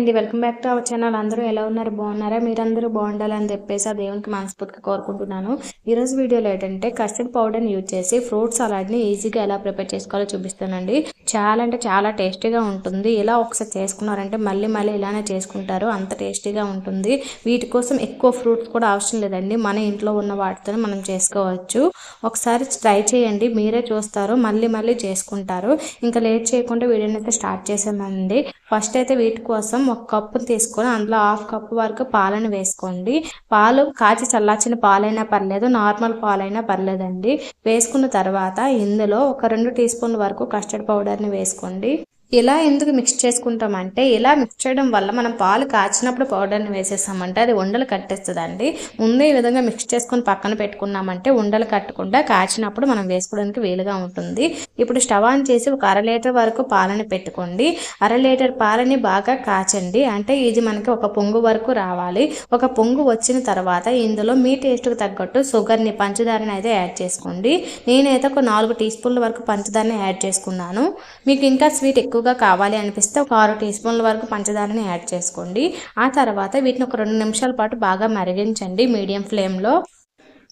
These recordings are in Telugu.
అండి. Welcome back to our channel. అందరూ ఎలా ఉన్నారు? బాగున్నారా? మీరందరూ బాగుండాలని చెప్పేసి ఆ దేవునికి మనస్ఫూర్తిగా కోరుకుంటున్నాను. ఈ వీడియోలో ఏంటంటే కస్టర్డ్ పౌడర్ని యూజ్ చేసి ఫ్రూట్ సలాడ్ని ఈజీగా ఎలా ప్రిపేర్ చేసుకోవాలో చూపిస్తానండి. చాలా అంటే చాలా టేస్టీగా ఉంటుంది. ఇలా ఒకసారి చేసుకున్నారంటే మళ్ళీ మళ్ళీ ఇలానే చేసుకుంటారు. అంత టేస్టీగా ఉంటుంది. వీటి కోసం ఎక్కువ ఫ్రూట్స్ కూడా అవసరం లేదండి. మన ఇంట్లో ఉన్న వాటితోనే మనం చేసుకోవచ్చు. ఒకసారి ట్రై చేయండి. మీరే చూస్తారు. మళ్ళీ మళ్ళీ చేసుకుంటారు. ఇంకా లేట్ చేయకుండా వీడియోని అయితే స్టార్ట్ చేసామండి ఫస్ట్ అయితే వీటి కోసం ఒక కప్పు తీసుకొని అందులో హాఫ్ కప్ వరకు పాలను వేసుకోండి. పాలు కాచి చల్లార్చిన పాలైనా పర్లేదు నార్మల్ పాలైనా పర్లేదండి. వేసుకున్న తర్వాత ఇందులో ఒక రెండు టీ స్పూన్ల వరకు కస్టర్డ్ పౌడర్ని వేసుకోండి. ఇలా ఎందుకు మిక్స్ చేసుకుంటామంటే ఇలా మిక్స్ చేయడం వల్ల మనం పాలు కాచినప్పుడు పౌడర్ని వేసేసామంటే అది ఉండలు కట్టేస్తుందండి. ముందే ఈ విధంగా మిక్స్ చేసుకొని పక్కన పెట్టుకున్నామంటే ఉండలు కట్టకుండా కాచినప్పుడు మనం వేసుకోవడానికి వీలుగా ఉంటుంది. ఇప్పుడు స్టవ్ ఆన్ చేసి ఒక అర లీటర్ వరకు పాలని పెట్టుకోండి. అర లీటర్ పాలని బాగా కాచండి. అంటే ఇది మనకి ఒక పొంగు వరకు రావాలి. ఒక పొంగు వచ్చిన తర్వాత ఇందులో మీ టేస్ట్కి తగ్గట్టు షుగర్ని పంచదారని అయితే యాడ్ చేసుకోండి. నేనైతే ఒక నాలుగు టీ స్పూన్ల వరకు పంచదారని యాడ్ చేసుకున్నాను. మీకు ఇంకా స్వీట్ ఎక్కువ ఎక్కువగా కావాలి అనిపిస్తే ఒక ఆరు టీ స్పూన్ల వరకు పంచదారని యాడ్ చేసుకోండి. ఆ తర్వాత వీటిని ఒక రెండు నిమిషాల పాటు బాగా మరిగించండి మీడియం ఫ్లేమ్లో.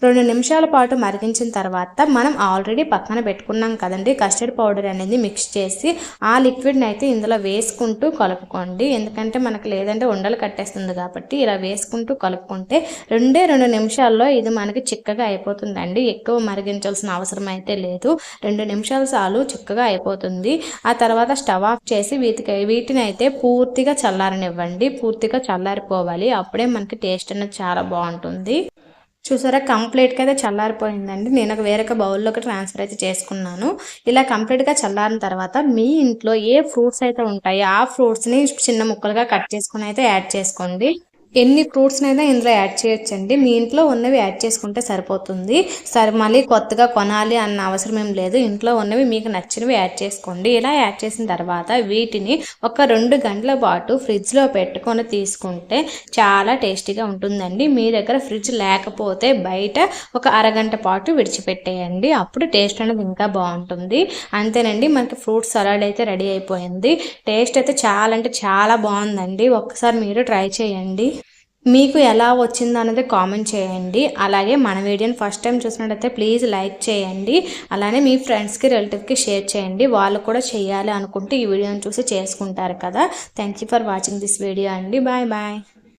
రెండు నిమిషాల పాటు మరిగించిన తర్వాత మనం ఆల్రెడీ పక్కన పెట్టుకున్నాం కదండి. కస్టర్డ్ పౌడర్ అనేది మిక్స్ చేసి ఆ లిక్విడ్ని అయితే ఇందులో వేసుకుంటూ కలుపుకోండి. ఎందుకంటే మనకు లేదంటే ఉండలు కట్టేస్తుంది కాబట్టి ఇలా వేసుకుంటూ కలుపుకుంటే రెండే రెండు నిమిషాల్లో ఇది మనకి చిక్కగా అయిపోతుందండి. ఎక్కువ మరిగించాల్సిన అవసరం అయితే లేదు. రెండు నిమిషాలు చాలు చిక్కగా అయిపోతుంది. ఆ తర్వాత స్టవ్ ఆఫ్ చేసి వీటికి వీటిని అయితే పూర్తిగా చల్లారనివ్వండి. పూర్తిగా చల్లారిపోవాలి. అప్పుడే మనకి టేస్ట్ అనేది చాలా బాగుంటుంది. చూసారా కంప్లీట్గా అయితే చల్లారిపోయిందండి. నేను ఒక వేరొక బౌల్లోకి ట్రాన్స్ఫర్ అయితే చేసుకున్నాను. ఇలా కంప్లీట్గా చల్లారిన తర్వాత మీ ఇంట్లో ఏ ఫ్రూట్స్ అయితే ఉంటాయో ఆ ఫ్రూట్స్ని చిన్న ముక్కలుగా కట్ చేసుకుని అయితే యాడ్ చేసుకోండి. ఎన్ని ఫ్రూట్స్నైనా ఇందులో యాడ్ చేయొచ్చండి. మీ ఇంట్లో ఉన్నవి యాడ్ చేసుకుంటే సరిపోతుంది. సరే మళ్ళీ కొత్తగా కొనాలి అన్న అవసరం ఏం లేదు. ఇంట్లో ఉన్నవి మీకు నచ్చినవి యాడ్ చేసుకోండి. ఇలా యాడ్ చేసిన తర్వాత వీటిని ఒక రెండు గంటల పాటు ఫ్రిడ్జ్లో పెట్టుకొని తీసుకుంటే చాలా టేస్టీగా ఉంటుందండి. మీ దగ్గర ఫ్రిడ్జ్ లేకపోతే బయట ఒక అరగంట పాటు విడిచిపెట్టేయండి. అప్పుడు టేస్ట్ అనేది ఇంకా బాగుంటుంది. అంతేనండి మనకి ఫ్రూట్ సలాడ్ అయితే రెడీ అయిపోయింది. టేస్ట్ అయితే చాలా అంటే చాలా బాగుందండి. ఒక్కసారి మీరు ట్రై చేయండి. మీకు ఎలా వచ్చిందో అనేది కామెంట్ చేయండి. అలాగే మన వీడియోని ఫస్ట్ టైం చూసినట్లయితే ప్లీజ్ లైక్ చేయండి. అలానే మీ ఫ్రెండ్స్కి రిలేటివ్కి షేర్ చేయండి. వాళ్ళు కూడా చేయాలి అనుకుంటే ఈ వీడియోని చూసి చేసుకుంటారు కదా. Thank for watching this video అండి. Bye bye